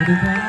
ส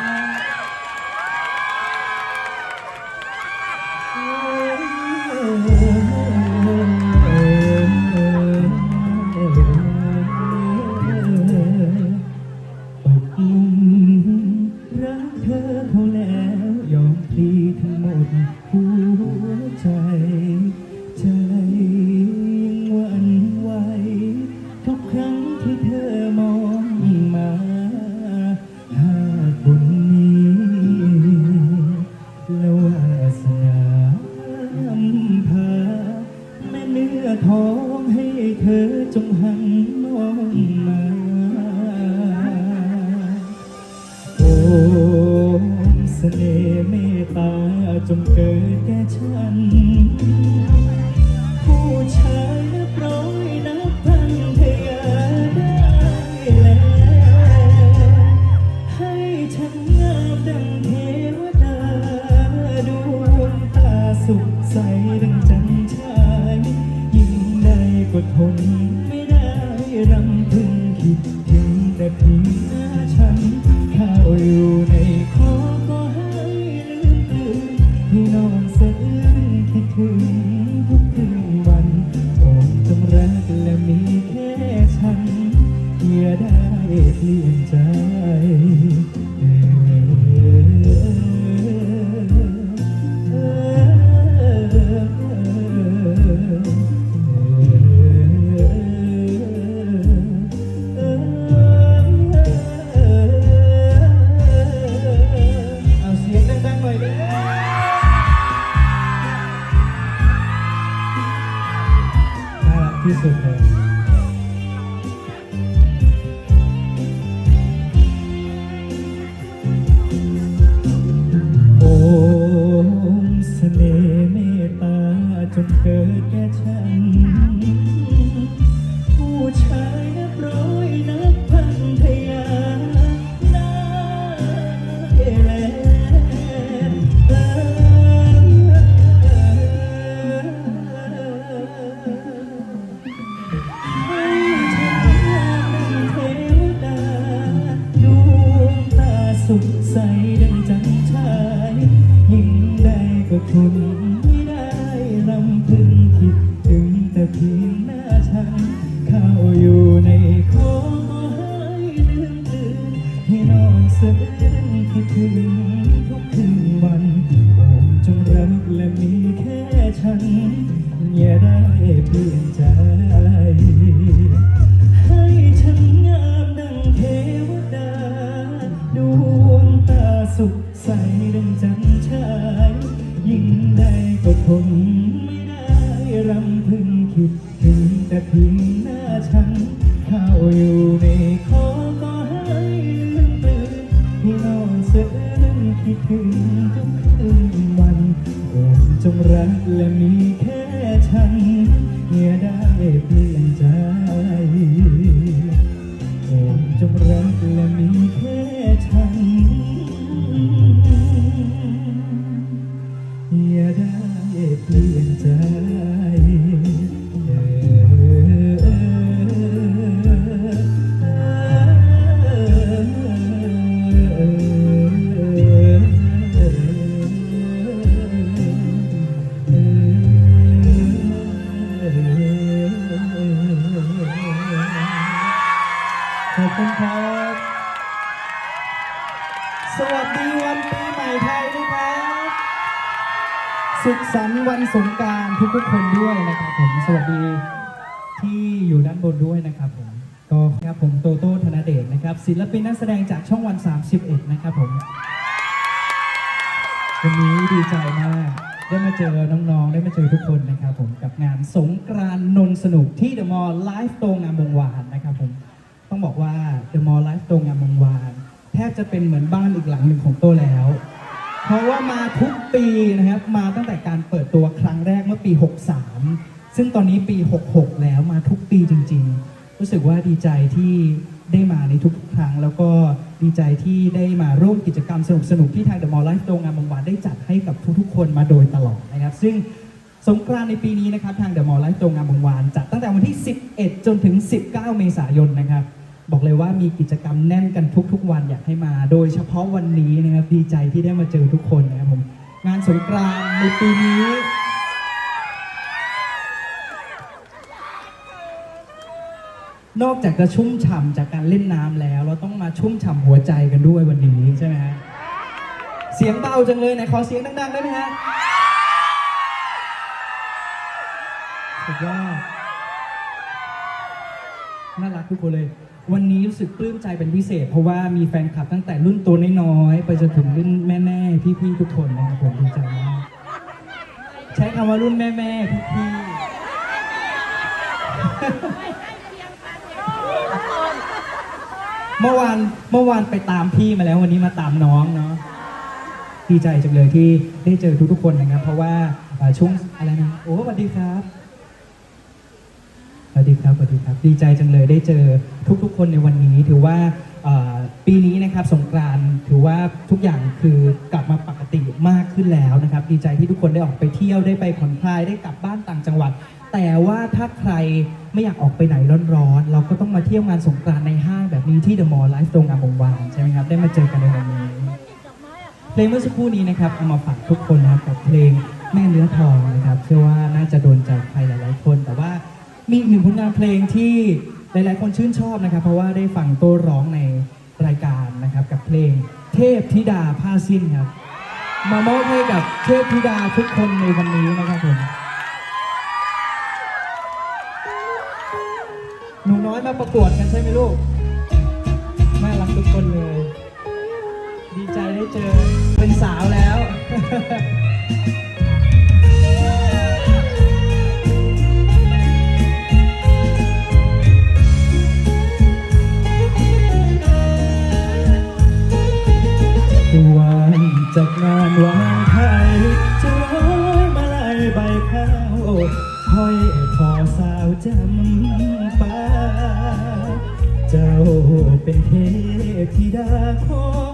ฉันเข้าอยู่ในคอให้ลืมตื่นให้นอนสะอื้นคิดถึง วันนี้ดีใจมาก ได้มาเจอน้องๆ ได้มาเจอทุกคนนะครับผมกับงานสงกรานต์นนสนุกที่เดอะมอลล์ไลฟ์โตงามวงวานนะครับผมต้องบอกว่าเดอะมอลล์ไลฟ์โตงามวงวานแทบจะเป็นเหมือนบ้านอีกหลังหนึ่งของโตแล้ว เพราะว่ามาทุกปีนะครับมาตั้งแต่การเปิดตัวครั้งแรกเมื่อปี 63 ซึ่งตอนนี้ปี 66 แล้วมาทุกปีจริง ๆ รู้สึกว่าดีใจที่ได้มาในทุกๆครั้ง แล้วก็ดีใจที่ได้มาร่วมกิจกรรมสนุกๆที่ทางเดอะมอลล์ไลฟ์โตงามวงหวานได้จัดให้กับทุกๆคนมาโดยตลอดนะครับ ซึ่งสงกรานในปีนี้นะครับทางเดอะมอลล์ไลฟ์โตงามวงหวานจัดตั้งแต่วันที่ 11 จนถึง 19 เมษายนนะครับ บอกเลยว่ามีกิจกรรมแน่นกันทุก ๆ วันอยากให้มา โดยเฉพาะวันนี้นะครับดีใจที่ได้มาเจอทุกคนนะครับผมงานสงกรานในปีนี้ นอกจากจะชุ่มฉ่ำจากการเล่นน้ำแล้ว เราต้องมาชุ่มฉ่ำหัวใจกันด้วยวันนี้ใช่ไหมฮะเสียงเบาจังเลยไหนขอเสียงดังๆได้ไหมฮะสุดยอดน่ารักทุกคนเลย วันนี้รู้สึกปลื้มใจเป็นพิเศษ เพราะว่ามีแฟนคลับตั้งแต่รุ่นตัวน้อยๆไปจนถึงรุ่นแม่ๆพี่ๆทุกคนนะครับผมดีใจมากใช้คำว่ารุ่นแม่ๆพี่ๆ เมื่อวานเมื่อวานไปตามพี่มาแล้ววันนี้มาตามน้องเนาะดีใจจังเลยที่ได้เจอทุกๆคนนะครับ เพราะว่าช่วงอะไรนะโอ้สวัสดีครับสวัสดีครับสวัสดีครับ ดีใจจังเลยได้เจอทุกๆ คนในวันนี้ ถือว่าปีนี้นะครับสงกรานถือว่าทุกอย่างคือกลับมาปกติมากขึ้นแล้วนะครับ ดีใจที่ทุกคนได้ออกไปเที่ยวได้ไปผ่อนคลายได้กลับบ้านต่างจังหวัด แต่ว่าถ้าใครไม่อยากออกไปไหนร้อนๆเราก็ต้องมาเที่ยวงานสงกรานใน นี้ที่เดอะมอลล์ไลฟ์ตรงงามวงวานใช่ไหมครับ ได้มาเจอกันในวันนี้ เพลงเมื่อสักครู่นี้นะครับเอามาฝากทุกคนนะครับกับเพลงแม่เนื้อทองนะครับ เชื่อว่าน่าจะโดนใจใครหลาย ๆ คน แต่ว่ามีอีกหนึ่งผลงานเพลงที่หลาย ๆ คนชื่นชอบนะครับ เพราะว่าได้ฟังโต้ร้องในรายการนะครับ กับเพลงเทพธิดาผ้าสิ้นครับ มามอบให้กับเทพธิดาทุกคนในวันนี้นะครับผมหนูน้อยมาประกวดกันใช่ไหมลูกน่ารักทุก คนเลย ดีใจได้เจอเป็นสาวแล้ววันจากงานวันไทยจะร้อยมาลายใบข้าวห้อยคอสาวจำ เป็นเทพธิดาของ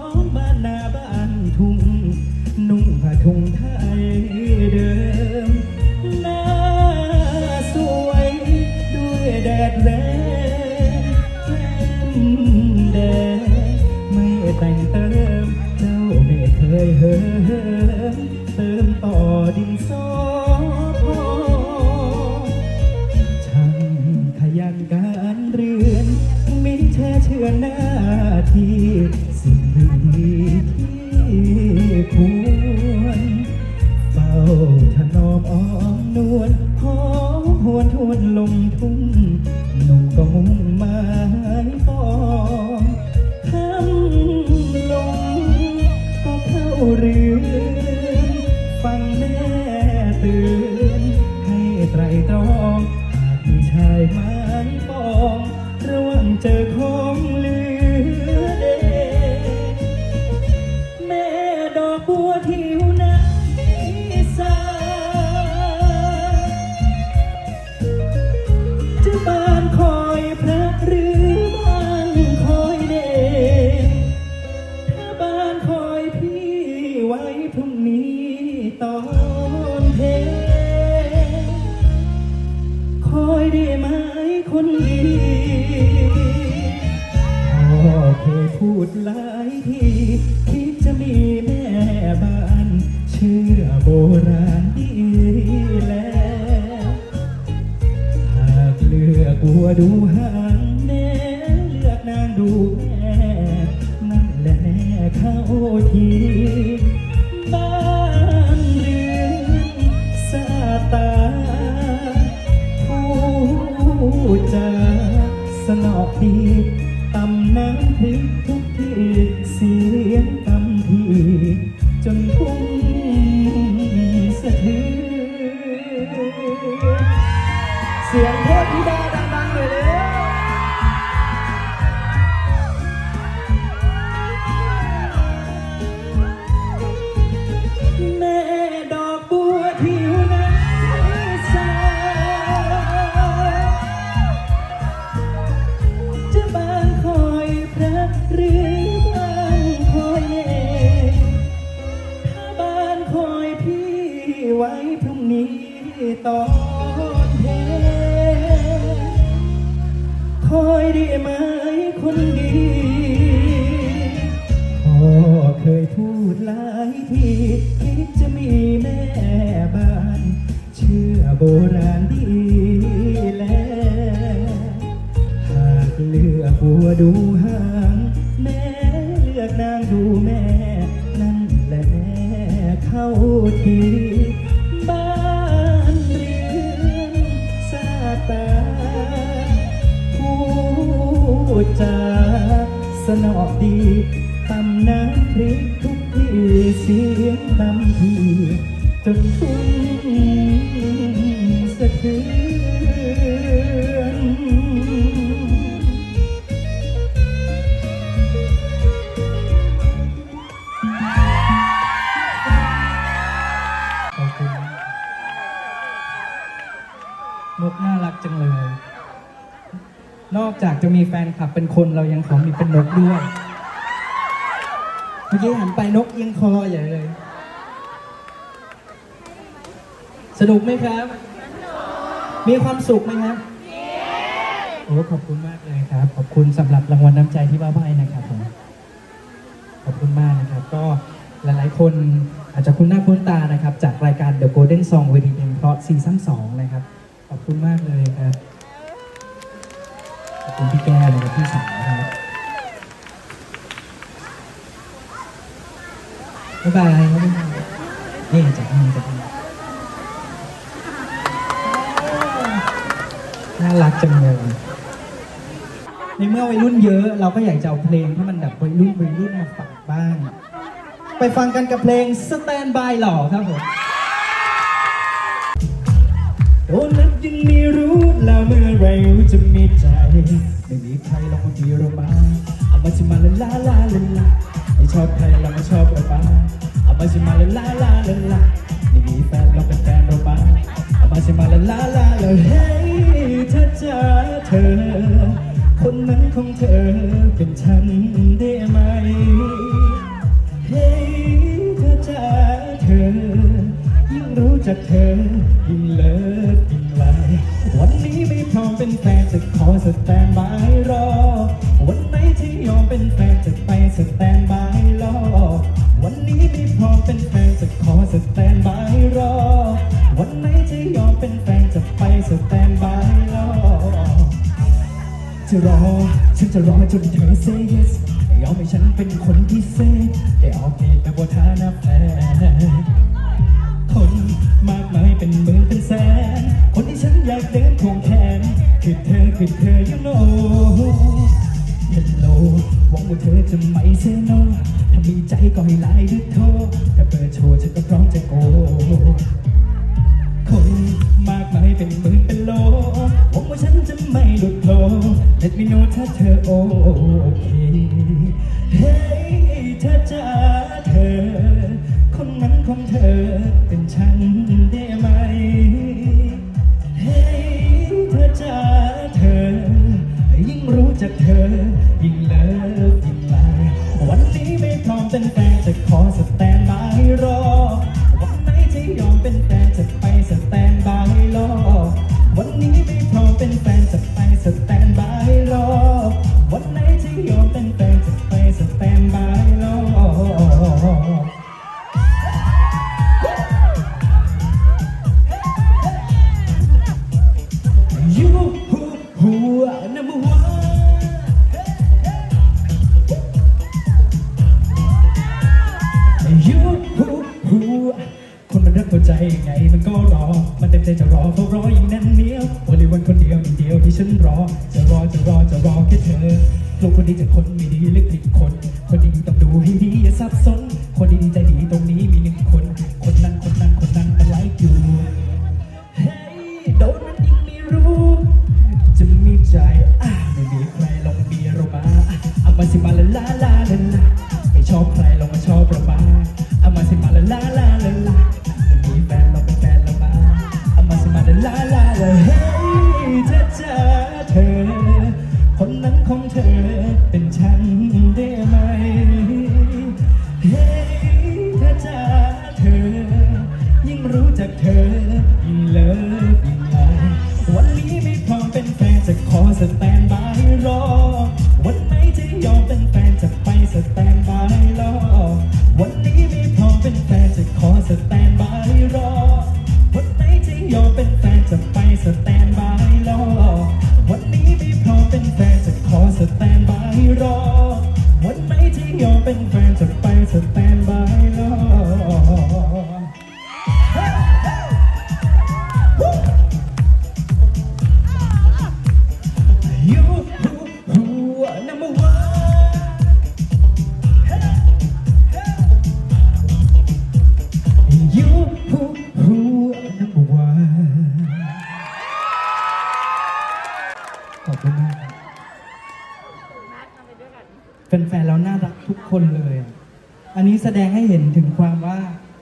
ราณดีแล้วหากเลือกบัวดูหา ตอนเทคอยดีไหมคนดีพ่อเคยพูดหลายที คลับเป็นคนเรายังขอมีเป็นนกด้วย เมื่อกี้หันไปนกเอียงคอใหญ่เลย สนุกไหมครับ มีความสุขไหมครับโอ้ขอบคุณมากเลยครับ ขอบคุณสำหรับรางวัลน้ำใจที่บ้าใบนะครับผมขอบคุณมากนะครับ ก็หลายๆ คนอาจจะคุ้นหน้าคุ้นตานะครับ จากรายการ The Golden Song เวทีเพลงเพราะซีซั่น2นะครับ ขอบคุณมากเลยครับ คุณพี่แก้วนะครับพี่สาวครับบ๊ายบายครับบ๊ายบายนี่จากนี่จากนี่น่ารักจังเลยในเมื่อวัยรุ่นเยอะเราก็อยากจะเอาเพลงที่มันแบบวัยรุ่นวัยรุ่นมาฝากบ้าง ไปฟังกันกับเพลง Stand by หล่อครับผม โอ้นักยังไม่รู้แล้วเมื่อไรรู้จะมีใจ ไม่มีใครลองมาทีเรามาเอามาชิมาลาลาลาลาลาไม่ชอบใครเราไม่ชอบเราบ้างเอามาชิมาลาลาลาลาลาไม่มีแฟนเราเป็นแฟนเราบ้างเอามาชิมาลาลาลาลาเฮ้ยเธอเจอเธอ คนนั้นของเธอเป็นฉันได้ไหม จักเธอยิ่งเลิฟยิ่งไลวันนี้ไม่พร้อมเป็นแฟนจะขอสแตนบายรอ วันไหนที่ยอมเป็นแฟนจะไปสแตนบายรอ วันนี้ไม่พร้อมเป็นแฟนจะขอสแตนบายรอ วันไหนที่ยอมเป็นแฟนจะไปสแตนบายรอ จะรอฉันจะรอจนเธอ say yes แต่ยอมให้ฉันเป็นคนพิเศษแต่ออกเดทแบบว่าฐานะแฟน ว่าเธอจะไม่เซโนถ้ามีใจก็ให้ไลน์หรือโท ต็รอเขารออย่างแน่นเหนียววันนี้วันคนเดียวหนึ่งเดียวที่ฉันรอ จะรอจะรอจะรอแค่เธอลูกคนนี้จะคนไม่ดีหรือกผิดคน คนดีต้องดูให้ดีอย่าสับสน คนดีใจดีตรงนี้มีหนึ่งคน คนนั้นคนนั้นคนนั้นมันไลค์อยู่เฮ้ยโดนมันยิ่งไม่รู้ จะมีใจอะไม่มีใครลองเบียร์เรามาเอามาสิมาละลาลาลาลาไม่ชอบใครลองมาชอบเรามาเอามาสิมาละลาลาลา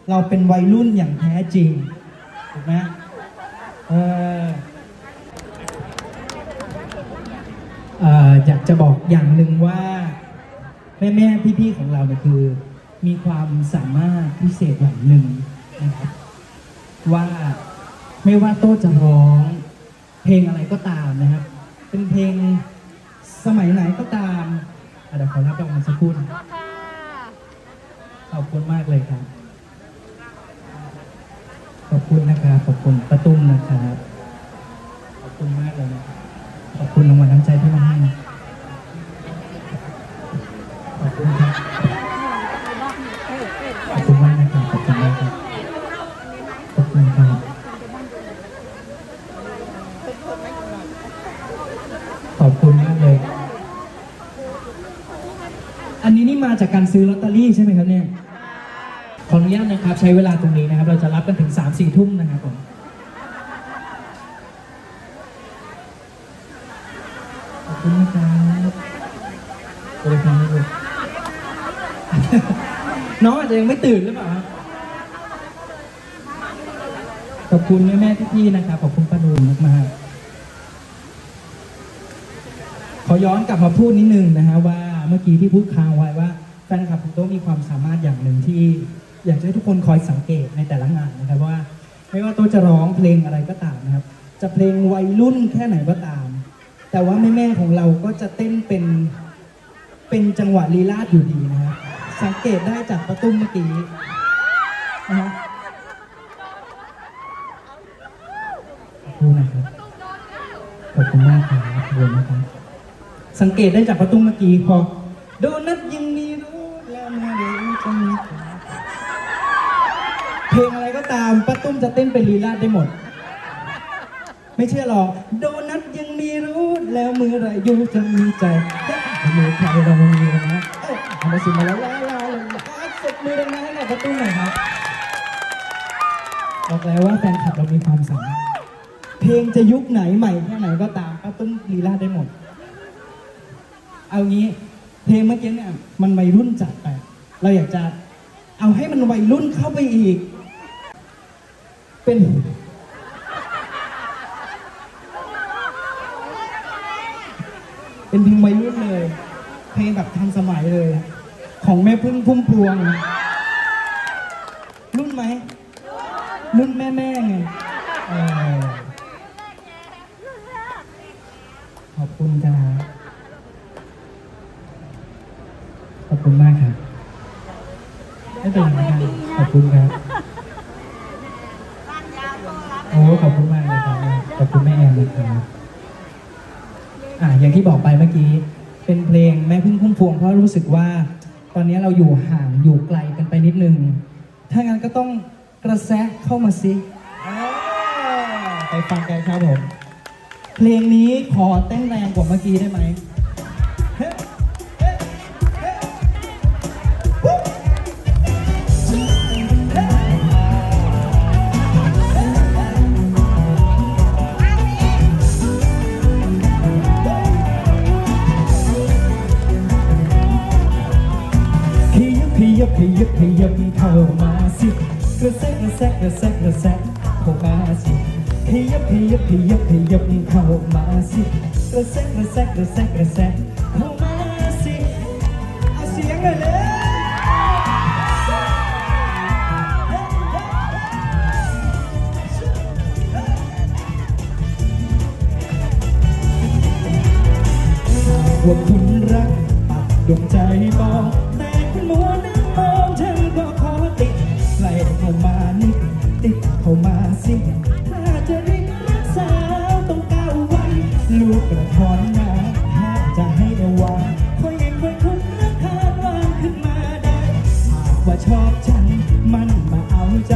เราเป็นวัยรุ่นอย่างแท้จริงถูกไหมเออเอ่ออยากจะบอกอย่างหนึ่งว่า แม่แม่พี่พี่ๆของเราเนี่ยคือ มีความสามารถพิเศษอย่างหนึ่งนะครับว่าไม่ว่าโต้จะร้อง เพลงอะไรก็ตามนะครับ เป็นเพลงสมัยไหนก็ตามอะเดี๋ยวขอรับรางวัลสักครู่นะขอบคุณมากเลยครับข อบคุณนะครับขอบคุณประตุ้มนะครับขอบคุณมากเลยนะครับขอบคุณรางวัลน้ำใจที่มาให้ขอบคุณครับขอบคุณมากนะครับขอบคุณมากครับขอบคุณครับขอบคุณมากเลย อันนี้นี่มาจากการซื้อลอตเตอรี่ใช่ไหมครับเนี่ย ขออนุญาตนะครับ ใช้เวลาตรงนี้นะครับ เราจะรับกันถึง3ามสี่ทุ่มนะครับผมขอบคุณนะครับบริการด้วยน้องอาจจะยังไม่ตื่นหรือเปล่าครับขอบคุณแม่แม่ๆพี่ๆนะครับขอบคุณป้านูนมากๆขอย้อนกลับมาพูดนิดนึงนะฮะว่าเมื่อกี้ที่พูดค้างไว้ว่าแฟนคลับคุณโต้มีความสามารถอย่างหนึ่งที่ อยากให้ทุกคนคอยสังเกตในแต่ละงานนะครับว่า ไม่ว่าโต้จะร้องเพลงอะไรก็ตามนะครับ จะเพลงวัยรุ่นแค่ไหนก็ตาม แต่ว่าแม่ๆของเราก็จะเต้นเป็นเป็นจังหวะลีลาดอยู่ดีนะครับสังเกตได้จากประตุ้มเมื่อกี้นะฮะขอบคุณนะครับขอบคุณมากครับขอบคุณนะครับสังเกตได้จากประตุ้มเมื่อกี้พอโดนัทยังมีรู้แล้วเมื่อไหรจะมี เพลงอะไรก็ตามป้าตุ้มจะเต้นเป็นลีลาดได้หมด ไม่เชื่อหรอกโดนัทยังมีรู้แล้วมือไรอยู่จะมีใจมือใครเรามีนะเอ้ยเอามาสิมาแล้วแล้วแล้วแล้วสดมือดังนั้นให้หน่อยประตูหน่อยครับบอกแล้วว่าแฟนคลับเรามีความสามารถเพลงจะยุคไหนใหม่แค่ไหนก็ตามป้าตุ้มลีลาดได้หมด เอางี้เพลงเมื่อกี้เนี่ยมันวัยรุ่นจัดไป เราอยากจะเอาให้มันวัยรุ่นเข้าไปอีก เป็นเป็นเพลงวัยรุ่นเลย เพลงแบบทันสมัยเลย ของแม่พึ่งพุ่มพวง รุ่นไหม รุ่นแม่แม่ไงขอบคุณครับขอบคุณมากครับไม่เป็นไรครับขอบคุณครับ โอ้ขอบคุณมากเลยครับขอบคุณแม่แอมนะครับอะอย่างที่บอกไปเมื่อกี้ เป็นเพลงแม่พึ่งพุ่มพวงเพราะรู้สึกว่า ตอนนี้เราอยู่ห่างอยู่ไกลกันไปนิดนึง ถ้างั้นก็ต้องกระแสะเข้ามาสิอ่าไปฟังกันครับผม เพลงนี้ขอเต้นแรงกว่าเมื่อกี้ได้ไหม ขยับขยับขยับเข้ามาสิกระแซกกระแซกกระแซกกระแซก มันมาเอาใจ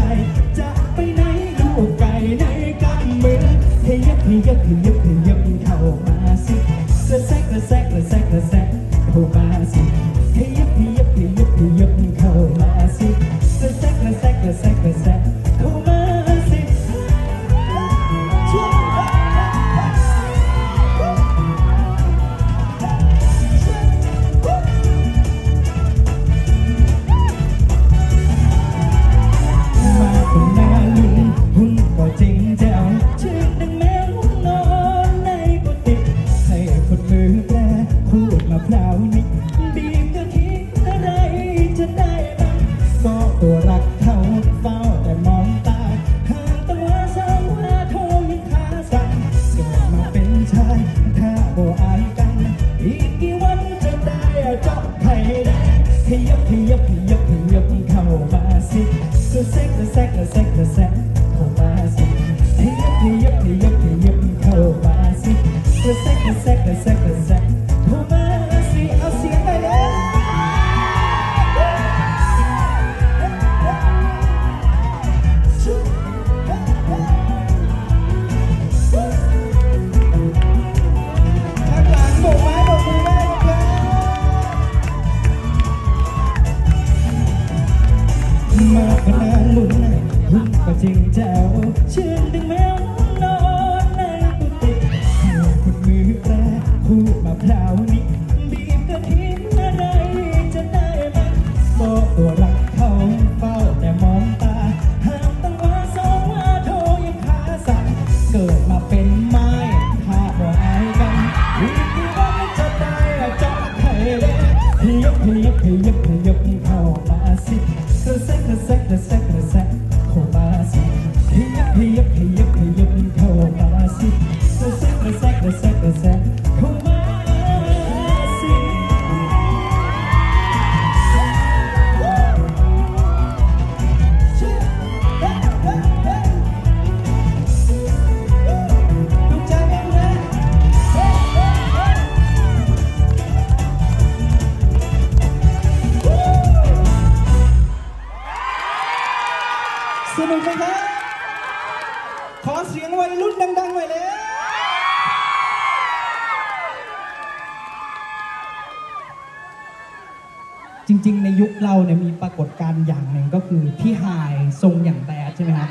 จริง ๆ ในยุคเราเนี่ยมีปรากฏการณ์อย่างหนึ่งก็คือพี่ฮายทรงอย่างแบดใช่ไหมครับ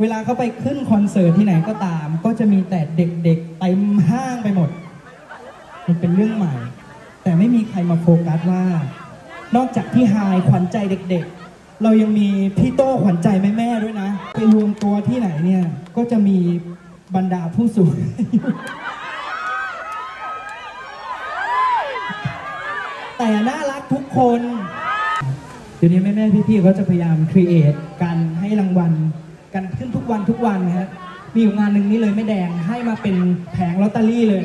เวลาเขาไปขึ้นคอนเสิร์ตที่ไหนก็ตาม ก็จะมีแต่เด็กๆเต็มห้างไปหมด มันเป็นเรื่องใหม่ แต่ไม่มีใครมาโฟกัสว่า นอกจากพี่ฮายขวัญใจเด็ก ๆ เรายังมีพี่โต้ขวัญใจแม่ๆด้วยนะไปรวมตัวที่ไหนเนี่ยก็จะมีบรรดาผู้สูงอายุแต่น่า คนเดี๋ยวนี้แม่แม่ๆพี่ๆก็จะพยายามครีเอทกันให้รางวัลกันขึ้นทุกวันทุกวันนะฮะมีอยู่งานหนึ่งนี่เลยแม่แดงให้มาเป็นแผงลอตเตอรี่เลย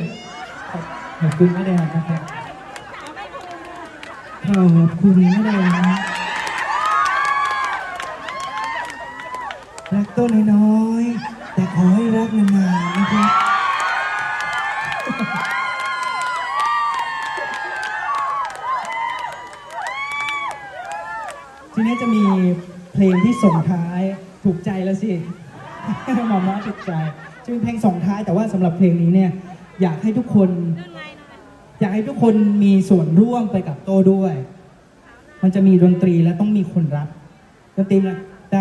ขอบบคุณแม่แดงนะครับขอบคุณแม่แดงนะรักต้นน้อยแต่ขอให้รักนานๆนะครับ ทีนี้จะมีเพลงที่ส่งท้ายถูกใจแล้วสิหมอมน้อยถูกใจจะเป็นเพลงส่งท้ายแต่ว่าสำหรับเพลงนี้เนี่ยอยากให้ทุกคน อยากให้ทุกคนมีส่วนร่วมไปกับโต้ด้วย มันจะมีดนตรีและต้องมีคนรับดนตรีนะแต่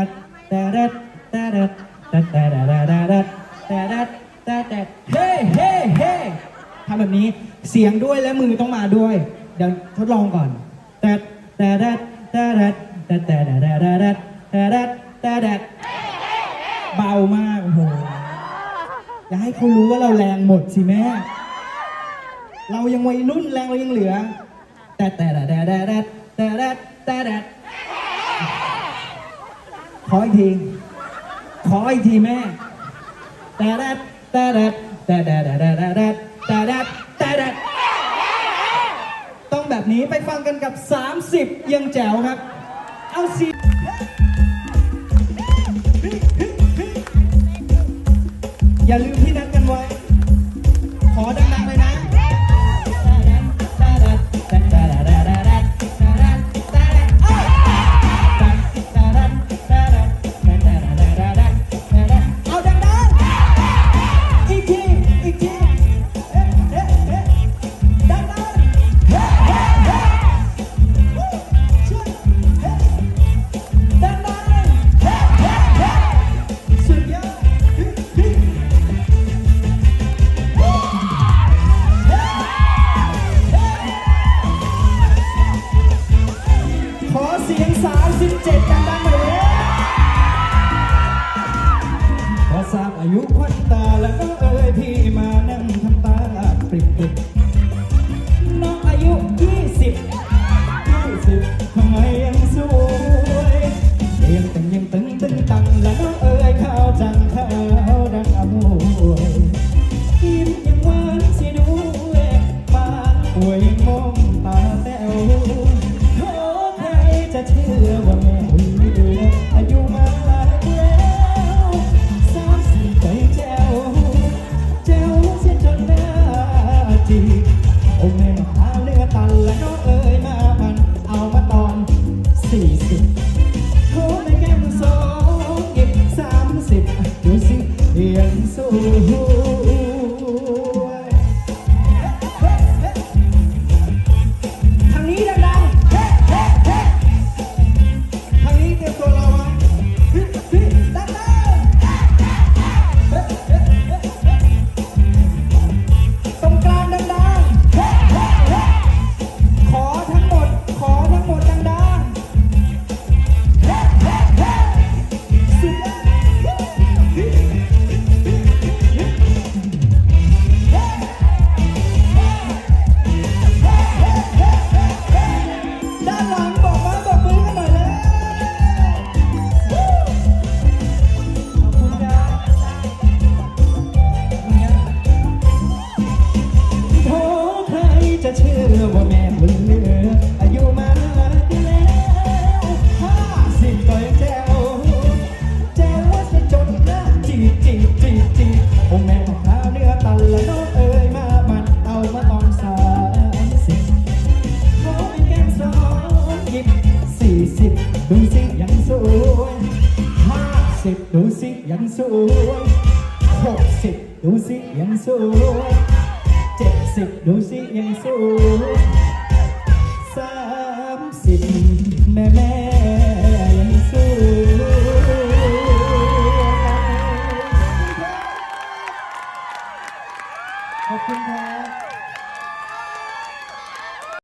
แต่แต่แต่แต่แต่แต่แต่แต่แต่แต่แต่แต่เฮ้เฮ้เฮ้ทำแบบนี้เสียงด้วยและมือต้องมาด้วย เดี๋ยวทดลองก่อนแต่แต่แต่แต่ แต่แต่แต่แต่แต่แต่แต่แต่แต่แต่เบามากโอ้โหอย่าให้เขารู้ว่าเราแรงหมดสิแม่ เรายังวัยรุ่นแรงเรายังเหลือ แต่แต่แต่แต่แต่แต่แต่แต่แต่แต่ขออีกที ขออีกทีแม่แต่แต่แต่แต่แต่แต่แต่แต่แต่แต่แต่แต่แต่ต้องแบบนี้ไปฟังกันกับ 30 ยังแจ๋วครับ เอาสิอย่าลืมที่นัดกันไว้